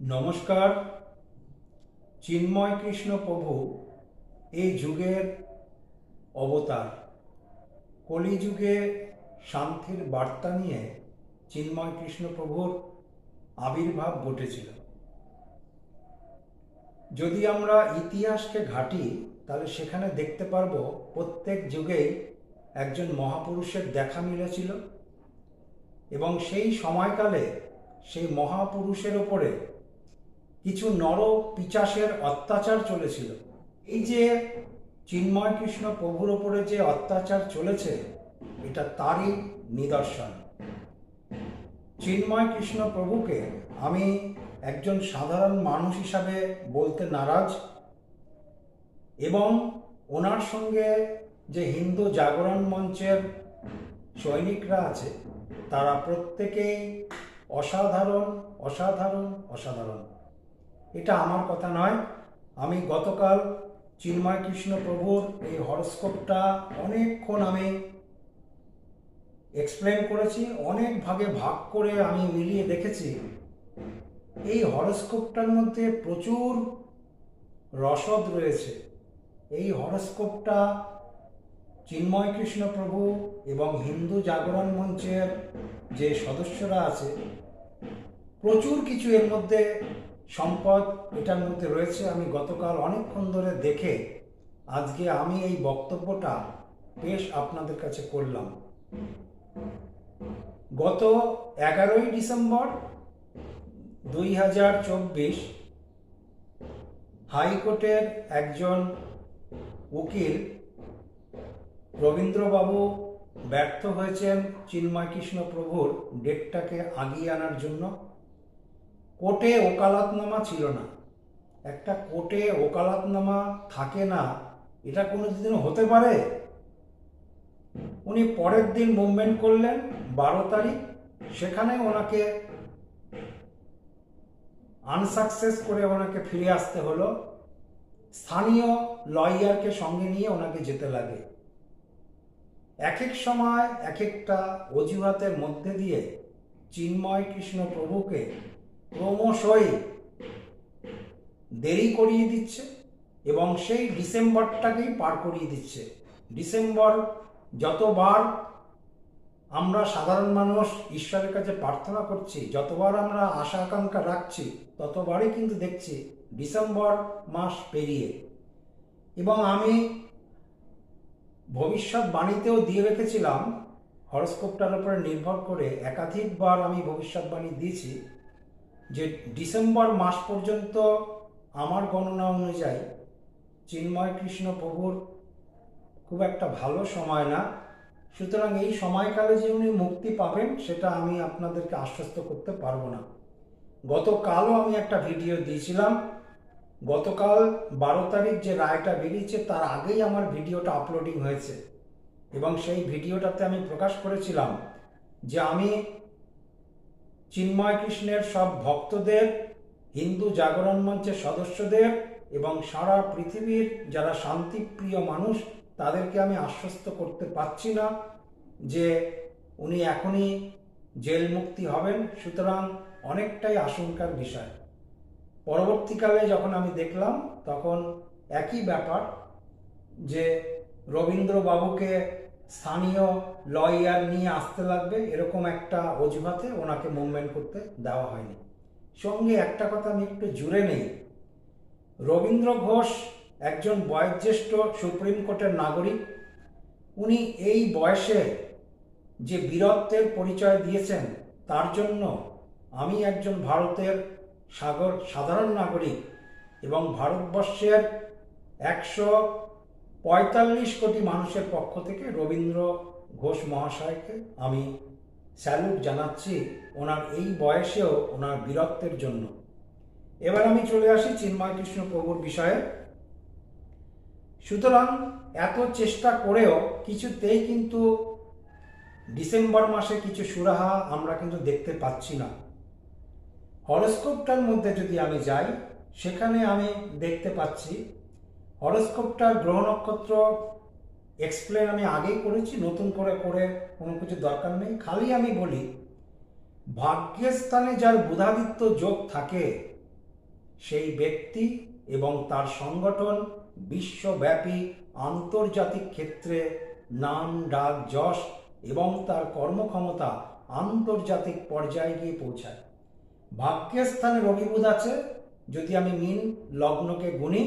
নমস্কার, চিন্ময় কৃষ্ণ প্রভু, এই যুগের অবতার। কলিযুগে শান্তির বার্তা নিয়ে চিন্ময় কৃষ্ণ প্রভুর আবির্ভাব ঘটেছিল। যদি আমরা ইতিহাসকে ঘাঁটি, তাহলে সেখানে দেখতে পারব প্রত্যেক যুগেই একজন মহাপুরুষের দেখা মিলেছিল এবং সেই সময়কালে সেই মহাপুরুষের ওপরে কিছু নর পিচাসের অত্যাচার চলেছিল। এই যে চিন্ময় কৃষ্ণ প্রভুর ওপরে যে অত্যাচার চলেছে, এটা তারই নিদর্শন। চিন্ময় কৃষ্ণ প্রভুকে আমি একজন সাধারণ মানুষ হিসাবে বলতে নারাজ এবং ওনার সঙ্গে যে হিন্দু জাগরণ মঞ্চের সৈনিকরা আছে, তারা প্রত্যেকেই অসাধারণ অসাধারণ অসাধারণ। এটা আমার কথা নয়। আমি গতকাল চিন্ময় কৃষ্ণ প্রভুর এই হরস্কোপটা অনেকক্ষণ আমি এক্সপ্লেন করেছি, অনেক ভাগে ভাগ করে আমি মিলিয়ে দেখেছি। এই হরস্কোপটার মধ্যে প্রচুর রসদ রয়েছে। এই হরস্কোপটা চিন্ময় কৃষ্ণ প্রভু এবং হিন্দু জাগরণ মঞ্চের যে সদস্যরা আছে, প্রচুর কিছু এর মধ্যে সম্পদ এটার মধ্যে রয়েছে। আমি গতকাল অনেকক্ষণ ধরে দেখে আজকে আমি এই বক্তব্যটা বেশ আপনাদের কাছে করলাম। গত এগারোই ডিসেম্বর দুই হাজার চব্বিশ হাইকোর্টের একজন উকিল রবীন্দ্রবাবু ব্যর্থ হয়েছেন চিন্ময় কৃষ্ণ প্রভুর ডেটটাকে আগিয়ে আনার জন্য। কোর্টে ওকালাতনামা ছিল না। একটা কোর্টে ওকালাতনামা থাকে না, এটা কোনো দিন হতে পারে? উনি পরের দিন মুভমেন্ট করলেন, বারো তারিখ, সেখানে ওনাকে আনসাকসেস করে ওনাকে ফিরে আসতে হলো। স্থানীয় লয়ারকে সঙ্গে নিয়ে ওনাকে যেতে লাগে। এক এক সময় এক একটা অজুহাতের মধ্যে দিয়ে চিন্ময় কৃষ্ণ প্রভুকে ক্রমশই দেরি করিয়ে দিচ্ছে এবং সেই ডিসেম্বরটাকেই পার করিয়ে দিচ্ছে। ডিসেম্বর যতবার আমরা সাধারণ মানুষ ঈশ্বরের কাছে প্রার্থনা করছি, যতবার আমরা আশা আকাঙ্ক্ষা রাখছি, ততবারই কিন্তু দেখছি ডিসেম্বর মাস পেরিয়ে। এবং আমি ভবিষ্যৎবাণীতেও দিয়ে রেখেছিলাম, হরস্কোপটার উপরে নির্ভর করে একাধিকবার আমি ভবিষ্যৎবাণী দিয়েছি। যে ডিসেম্বর মাস পর্যন্ত আমার গণনা অনুযায়ী চিন্ময় কৃষ্ণ প্রভুর খুব একটা ভালো সময় না। সুতরাং এই সময়কালে যে উনি মুক্তি পাবেন, সেটা আমি আপনাদেরকে আশ্বস্ত করতে পারব না। গতকালও আমি একটা ভিডিও দিয়েছিলাম। গতকাল বারো তারিখ যে রায়টা বেরিয়েছে, তার আগেই আমার ভিডিওটা আপলোডিং হয়েছে। এবং সেই ভিডিওটাতে আমি প্রকাশ করেছিলাম যে আমি চিন্ময় কৃষ্ণের সব ভক্তদের, হিন্দু জাগরণ মঞ্চের সদস্যদের এবং সারা পৃথিবীর যারা শান্তিপ্রিয় মানুষ, তাদেরকে আমি আশ্বস্ত করতে পারছি না যে উনি এখনই জেল মুক্তি হবেন। সুতরাং অনেকটাই আশঙ্কার বিষয়। পরবর্তীকালে যখন আমি দেখলাম, তখন একই ব্যাপার যে রবীন্দ্রবাবুকে স্থানীয় লয়ার নিয়ে আসতে লাগবে, এরকম একটা অজুহাতে ওনাকে মুভমেন্ট করতে দেওয়া হয়নি। সঙ্গে একটা কথা আমি একটু জুড়ে নেই। রবীন্দ্র ঘোষ একজন বয়োজ্যেষ্ঠ সুপ্রিম কোর্টের নাগরিক, উনি এই বয়সে যে বীরত্বের পরিচয় দিয়েছেন, তার জন্য আমি একজন ভারতের সাগর সাধারণ নাগরিক এবং ভারতবর্ষের একশো পঁয়তাল্লিশ কোটি মানুষের পক্ষ থেকে রবীন্দ্র ঘোষ মহাশয়কে আমি স্যালুট জানাচ্ছি ওনার এই বয়সেও ওনার বীরত্বের জন্য। এবার আমি চলে আসি চিন্ময় কৃষ্ণ প্রভুর বিষয়ে। সুতরাং এত চেষ্টা করেও কিছুতেই কিন্তু ডিসেম্বর মাসে কিছু সুরাহা আমরা কিন্তু দেখতে পাচ্ছি না। হরস্কোপটার মধ্যে যদি আমি যাই, সেখানে আমি দেখতে পাচ্ছি হরস্কোপটার গ্রহ নক্ষত্র এক্সপ্লেন আমি আগেই করেছি, নতুন করে করে কোনো কিছু দরকার নেই। খালি আমি বলি ভাগ্যের স্থানে যার বুধাদিত্য যোগ থাকে, সেই ব্যক্তি এবং তার সংগঠন বিশ্বব্যাপী আন্তর্জাতিক ক্ষেত্রে নাম, ডাক, যশ এবং তার কর্মক্ষমতা আন্তর্জাতিক পর্যায়ে গিয়ে পৌঁছায়। ভাগ্যের স্থানে রবি বুধ আছে, যদি আমি মিন লগ্নকে গুনি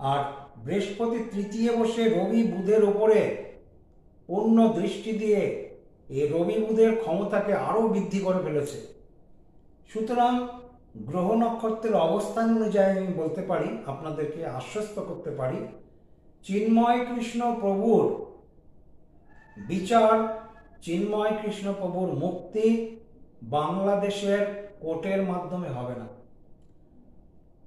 আর বৃহস্পতি তৃতীয় বসে রবি বুধের ওপরে অন্য দৃষ্টি দিয়ে এই রবি বুধের ক্ষমতাকে আরও বৃদ্ধি করে ফেলেছে। সুতরাং গ্রহ নক্ষত্রের অবস্থান অনুযায়ী আমি বলতে পারি, আপনাদেরকে আশ্বস্ত করতে পারি, চিন্ময় কৃষ্ণ প্রভুর বিচার, চিন্ময় কৃষ্ণ প্রভুর মুক্তি বাংলাদেশের কোর্টের মাধ্যমে হবে না।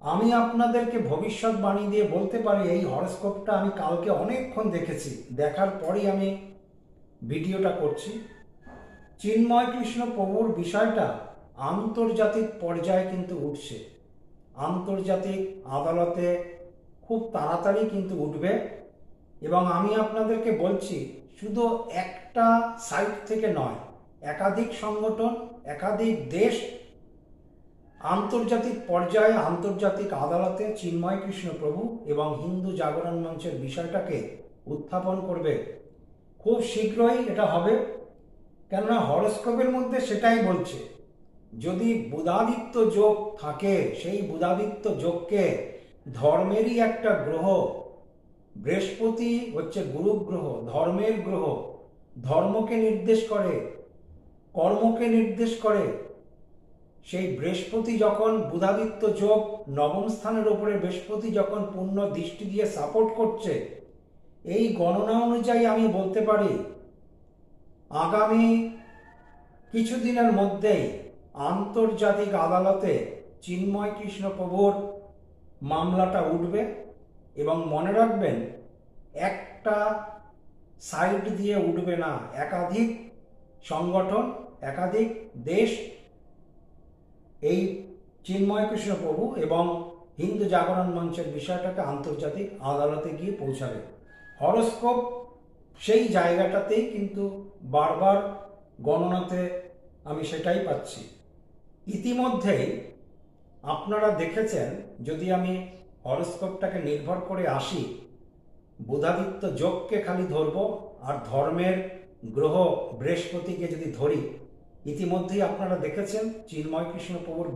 আমি আপনাদেরকে ভবিষ্যৎবাণী দিয়ে বলতে পারি, এই হরস্কোপটা আমি কালকে অনেকক্ষণ দেখেছি। দেখার পরই আমি ভিডিওটা করছি। চিন্ময় কৃষ্ণ প্রভুর বিষয়টা আন্তর্জাতিক পর্যায়ে কিন্তু উঠছে। আন্তর্জাতিক আদালতে খুব তাড়াতাড়ি কিন্তু উঠবে। এবং আমি আপনাদেরকে বলছি, শুধু একটা সাইট থেকে নয়, একাধিক সংগঠন, একাধিক দেশ আন্তর্জাতিক পর্যায়ে আন্তর্জাতিক আদালতে চিন্ময় কৃষ্ণ প্রভু এবং হিন্দু জাগরণ মঞ্চের বিষয়টাকে উত্থাপন করবে। খুব শীঘ্রই এটা হবে। কেননা হরস্কোপের মধ্যে সেটাই বলছে। যদি বুধাদিত্য যোগ থাকে, সেই বুধাদিত্য যোগকে ধর্মেরই একটা গ্রহ। বৃহস্পতি হচ্ছে গুরু গ্রহ ধর্মের গ্রহ। ধর্মকে নির্দেশ করে, কর্মকে নির্দেশ করে সেই বৃহস্পতি যখন বুধাদিত্য যোগ নবম স্থানের উপরে বৃহস্পতি যখন পূর্ণ দৃষ্টি দিয়ে সাপোর্ট করছে, এই গণনা অনুযায়ী আমি বলতে পারি, আগামী কিছুদিনের মধ্যেই আন্তর্জাতিক আদালতে চিন্ময় কৃষ্ণ প্রভুর মামলাটা উঠবে এবং মনে রাখবেন, একটা সাইড দিয়ে উঠবে না, একাধিক সংগঠন, একাধিক দেশ এই চিন্ময় কৃষ্ণ প্রভু এবং হিন্দু জাগরণ মঞ্চের বিষয়টাকে আন্তর্জাতিক আদালতে গিয়ে পৌঁছাবে। হরস্কোপ সেই জায়গাটাতেই কিন্তু বারবার গণনাতে আমি সেটাই পাচ্ছি। ইতিমধ্যেই আপনারা দেখেছেন, যদি আমি হরস্কোপটাকে নির্ভর করে আসি, বুধাদিত্য যোগকে খালি ধরব আর ধর্মের গ্রহ বৃহস্পতিকে যদি ধরি ইতিমধ্যেই আপনারা দেখেছেন চিন্ময় কৃষ্ণ প্রভুর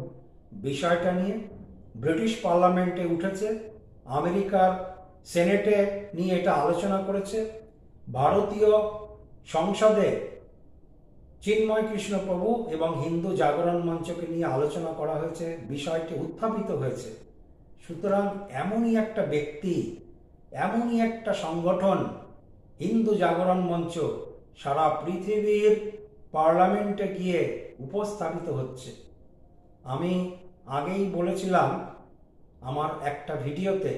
বিষয়টা নিয়ে ব্রিটিশ পার্লামেন্টে উঠেছে, আমেরিকার সেনেটে নিয়ে এটা আলোচনা করেছে। ভারতীয় সংসদে চিন্ময় কৃষ্ণ প্রভু এবং হিন্দু জাগরণ মঞ্চকে নিয়ে আলোচনা করা হয়েছে, বিষয়টি উত্থাপিত হয়েছে। সুতরাং এমনই একটা ব্যক্তি, এমনই একটা সংগঠন হিন্দু জাগরণ মঞ্চ সারা পৃথিবীর পার্লামেন্টে গিয়ে উপস্থাপিত হচ্ছে। আমি আগেই বলেছিলাম আমার একটা ভিডিওতে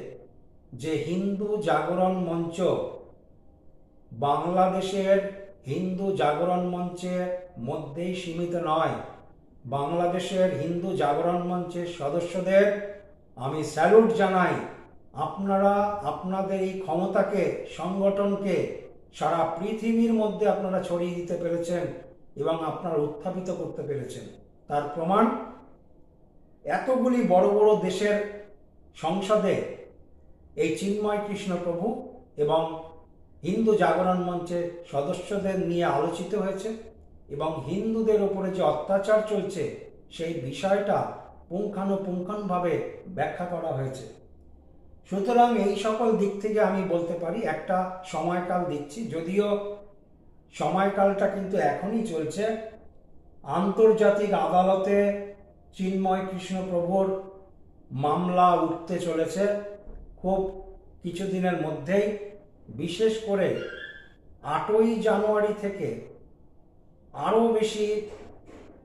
যে হিন্দু জাগরণ মঞ্চ বাংলাদেশের হিন্দু জাগরণ মঞ্চের মধ্যেই সীমিত নয়, বাংলাদেশের হিন্দু জাগরণ মঞ্চের সদস্যদের আমি স্যালুট জানাই, আপনারা আপনাদের এই ক্ষমতাকে, সংগঠনকে সারা পৃথিবীর মধ্যে আপনারা ছড়িয়ে দিতে পেরেছেন। এবং আপনারা উত্থাপিত করতে পেরেছেন। তার প্রমাণ, এতগুলি বড় বড় দেশের সংসদে এই চিন্ময় কৃষ্ণ প্রভু এবং হিন্দু জাগরণ মঞ্চের সদস্যদের নিয়ে আলোচিত হয়েছে এবং হিন্দুদের ওপরে যে অত্যাচার চলছে, সেই বিষয়টা পুঙ্খানুপুঙ্খানুভাবে ব্যাখ্যা করা হয়েছে। সুতরাং এই সকল দিক থেকে আমি বলতে পারি, একটা সময়কাল দিচ্ছি। যদিও সময়কালটা কিন্তু এখনই চলছে। আন্তর্জাতিক আদালতে চিন্ময় কৃষ্ণপ্রভুর মামলা উঠতে চলেছে। খুব কিছুদিনের মধ্যেই, বিশেষ করে আটই জানুয়ারি থেকে আরও বেশি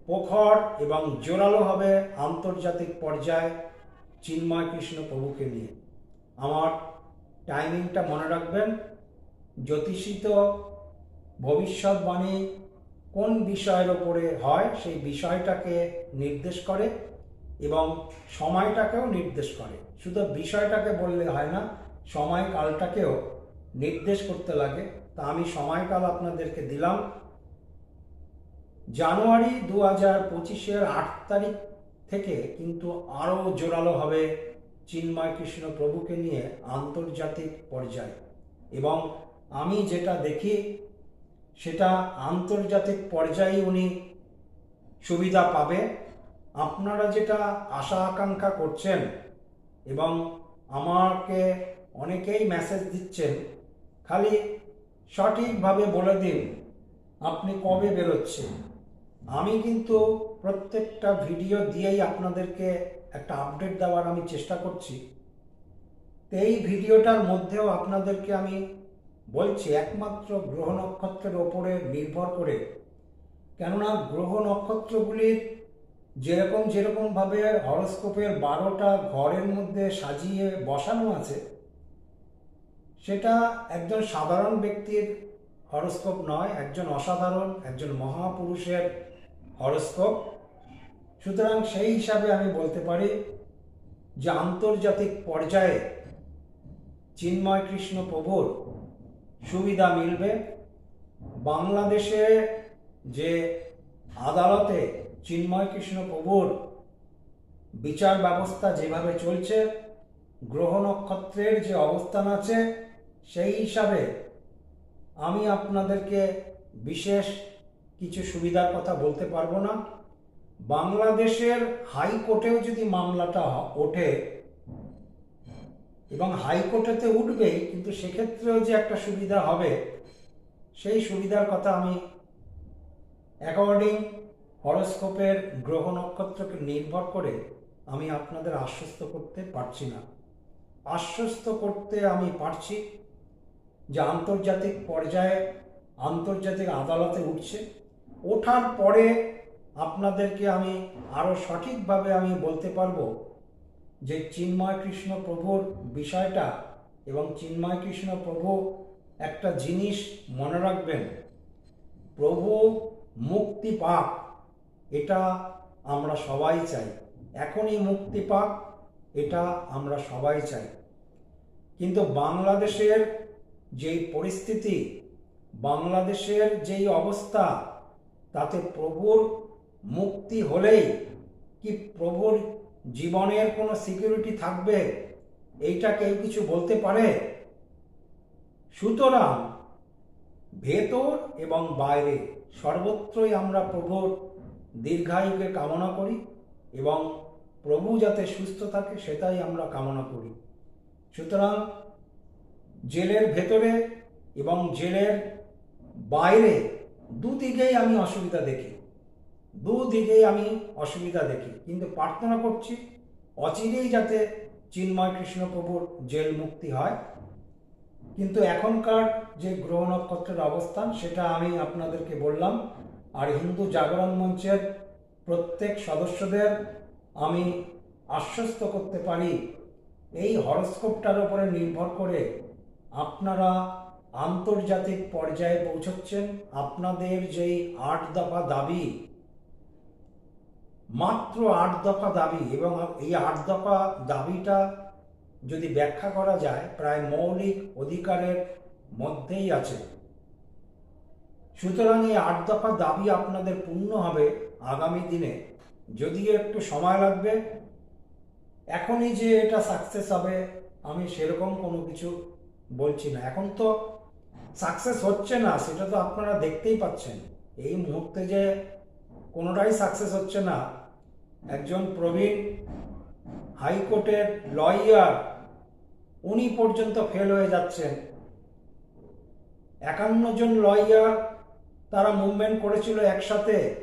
প্রখর এবং জোরালো হবে আন্তর্জাতিক পর্যায়ে চিন্ময় কৃষ্ণ প্রভুকে নিয়ে। আমার টাইমিংটা মনে রাখবেন। জ্যোতিষিত ভবিষ্যৎবাণী কোন বিষয়ের ওপরে হয়, সেই বিষয়টাকে নির্দেশ করে এবং সময়টাকেও নির্দেশ করে। শুধু বিষয়টাকে বললে হয় না, সময়কালটাকেও নির্দেশ করতে লাগে। তা আমি সময়কাল আপনাদেরকে দিলাম। জানুয়ারি দু হাজার পঁচিশের আট তারিখ থেকে কিন্তু আরও জোরালোভাবে চিন্ময় কৃষ্ণ প্রভুকে নিয়ে আন্তর্জাতিক পর্যায়ে। এবং আমি যেটা দেখি সেটা আন্তর্জাতিক পর্যায়ে উনি সুবিধা পাবে আপনারা যেটা আশা আকাঙ্ক্ষা করছেন এবং আমাকে অনেকেই মেসেজ দিচ্ছেন, খালি সঠিকভাবে বলে দিন, আপনি কবে বেরোচ্ছেন। আমি কিন্তু প্রত্যেকটা ভিডিও দিয়েই আপনাদেরকে একটা আপডেট দেওয়ার আমি চেষ্টা করছি। এই ভিডিওটার মধ্যেও আপনাদেরকে আমি বলছি একমাত্র গ্রহ নক্ষত্রের ওপরে নির্ভর করে। কেননা গ্রহ নক্ষত্রগুলির যেরকম যেরকমভাবে হরস্কোপের বারোটা ঘরের মধ্যে সাজিয়ে বসানো আছে, সেটা একজন সাধারণ ব্যক্তির হরস্কোপ নয়, একজন অসাধারণ, একজন মহাপুরুষের হরস্কোপ। সুতরাং সেই হিসাবে আমি বলতে পারি যে আন্তর্জাতিক পর্যায়ে চিন্ময় কৃষ্ণ প্রভুর সুবিধা মিলবে। বাংলাদেশে যে আদালতে চিন্ময় কৃষ্ণ প্রভুর বিচার ব্যবস্থা যেভাবে চলছে, গ্রহ নক্ষত্রের যে অবস্থান আছে, সেই হিসাবে আমি আপনাদেরকে বিশেষ কিছু সুবিধার কথা বলতে পারব না। বাংলাদেশের হাইকোর্টেও যদি মামলাটা ওঠে এবং হাইকোর্টেতে উঠবেই, কিন্তু সেক্ষেত্রেও যে একটা সুবিধা হবে, সেই সুবিধার কথা আমি অ্যাকর্ডিং হরস্কোপের গ্রহ নক্ষত্রকে নির্ভর করে আমি আপনাদের আশ্বস্ত করতে পারছি না। আশ্বস্ত করতে আমি পারছি যে আন্তর্জাতিক পর্যায়ে আন্তর্জাতিক আদালতে উঠছে। ওঠার পরে আপনাদেরকে আমি আরও সঠিকভাবে আমি বলতে পারব যে চিন্ময় কৃষ্ণ প্রভুর বিষয়টা এবং চিন্ময় কৃষ্ণ প্রভু একটা জিনিস মনে রাখবেন, প্রভু মুক্তি পাক, এটা আমরা সবাই চাই। এখনই মুক্তি পাক, এটা আমরা সবাই চাই। কিন্তু বাংলাদেশের যেই পরিস্থিতি, বাংলাদেশের যেই অবস্থা, তাতে প্রভুর মুক্তি হলেই কি প্রভুর জীবনের কোনো সিকিউরিটি থাকবে? এইটা কেউ কিছু বলতে পারে? সুতরাং ভেতর এবং বাইরে সর্বত্রই আমরা প্রভুর দীর্ঘায়ুকে কামনা করি এবং প্রভু যাতে সুস্থ থাকে সেটাই আমরা কামনা করি। সুতরাং জেলের ভেতরে এবং জেলের বাইরে দুদিকেই আমি অসুবিধা দেখি। দুদিকেই আমি অসুবিধা দেখি। কিন্তু প্রার্থনা করছি, অচিরেই যাতে চিন্ময় কৃষ্ণপ্রভুর জেল মুক্তি হয়। কিন্তু এখনকার যে গ্রহ নক্ষত্রের অবস্থান, সেটা আমি আপনাদেরকে বললাম, আর হিন্দু জাগরণ মঞ্চের প্রত্যেক সদস্যদের আমি আশ্বস্ত করতে পারি, এই হরস্কোপটার উপরে নির্ভর করে আপনারা আন্তর্জাতিক পর্যায়ে পৌঁছচ্ছেন। আপনাদের যেই আট দফা দাবি মাত্র আট দফা দাবি এবং এই আট দফা দাবিটা যদি ব্যাখ্যা করা যায়, প্রায় মৌলিক অধিকারের মধ্যেই আছে। সুতরাং এই আট দফা দাবি আপনাদের পূর্ণ হবে আগামী দিনে। যদিও একটু সময় লাগবে, এখনই যে এটা সাকসেস হবে, আমি সেরকম কোনো কিছু বলছি না। এখন তো সাকসেস হচ্ছে না, সেটা তো আপনারা দেখতেই পাচ্ছেন। এই মুহূর্তে যে কোনোটাই সাকসেস হচ্ছে না। একজন প্রবীণ হাইকোর্টের লয়ার উনি পর্যন্ত ফেল হয়ে যাচ্ছেন। একান্ন জন লয়ার তারা মুভমেন্ট করেছিল একসাথে।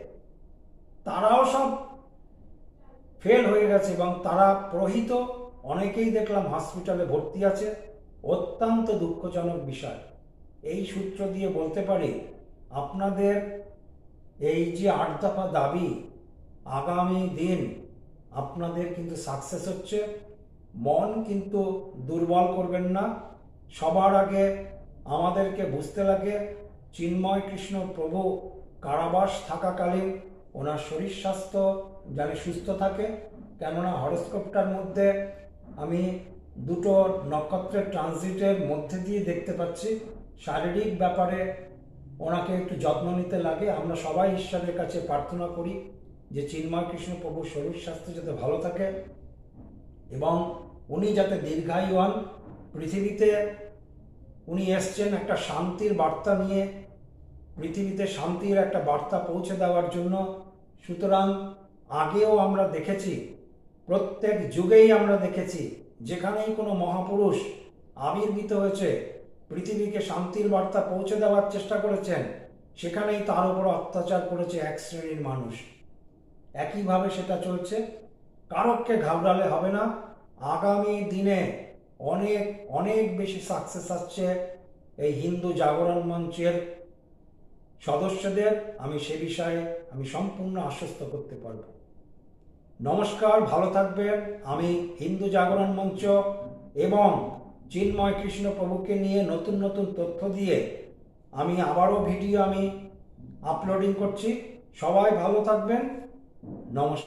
তারাও সব ফেল হয়ে গেছে এবং তারা প্রহিত। অনেকেই দেখলাম হসপিটালে ভর্তি আছে। অত্যন্ত দুঃখজনক বিষয়। এই সূত্র দিয়ে বলতে পারি, আপনাদের এই যে আট দফা দাবি, আগামী দিন আপনাদের কিন্তু সাকসেস হচ্ছে। মন কিন্তু দুর্বল করবেন না। সবার আগে আমাদেরকে বুঝতে লাগে, চিন্ময় কৃষ্ণ প্রভু কারাবাস থাকাকালীন ওনার শরীর স্বাস্থ্য যেন সুস্থ থাকে। কেননা হরস্কোপটার মধ্যে আমি দুটো নক্ষত্রের ট্রানজিটের মধ্যে দিয়ে দেখতে পাচ্ছি। শারীরিক ব্যাপারে ওনাকে একটু যত্ন নিতে লাগে। আমরা সবাই ঈশ্বরের কাছে প্রার্থনা করি যে চিন্ময় কৃষ্ণ প্রভুর শরীর স্বাস্থ্য যাতে ভালো থাকে এবং উনি যাতে দীর্ঘায়ু হন। পৃথিবীতে উনি এসছেন একটা শান্তির বার্তা নিয়ে। পৃথিবীতে শান্তির একটা বার্তা পৌঁছে দেওয়ার জন্য। সুতরাং আগেও আমরা দেখেছি, প্রত্যেক যুগেই আমরা দেখেছি, যেখানেই কোনো মহাপুরুষ আবির্ভূত হয়েছে পৃথিবীকে শান্তির বার্তা পৌঁছে দেওয়ার চেষ্টা করেছেন, সেখানেই তার উপর অত্যাচার করেছে এক শ্রেণির মানুষ। একইভাবে সেটা চলছে। কারককে ঘাবড়ালে হবে না। আগামী দিনে অনেক অনেক বেশি সাকসেস আসছে এই হিন্দু জাগরণ মঞ্চের সদস্যদের। আমি সে বিষয়ে আমি সম্পূর্ণ আশ্বস্ত করতে পারব। নমস্কার, ভালো থাকবেন। আমি হিন্দু জাগরণ মঞ্চ এবং চিন্ময় কৃষ্ণ প্রভুকে নিয়ে নতুন নতুন তথ্য দিয়ে আমি আবারও ভিডিও আমি আপলোডিং করছি। সবাই ভালো থাকবেন। নমস্কার।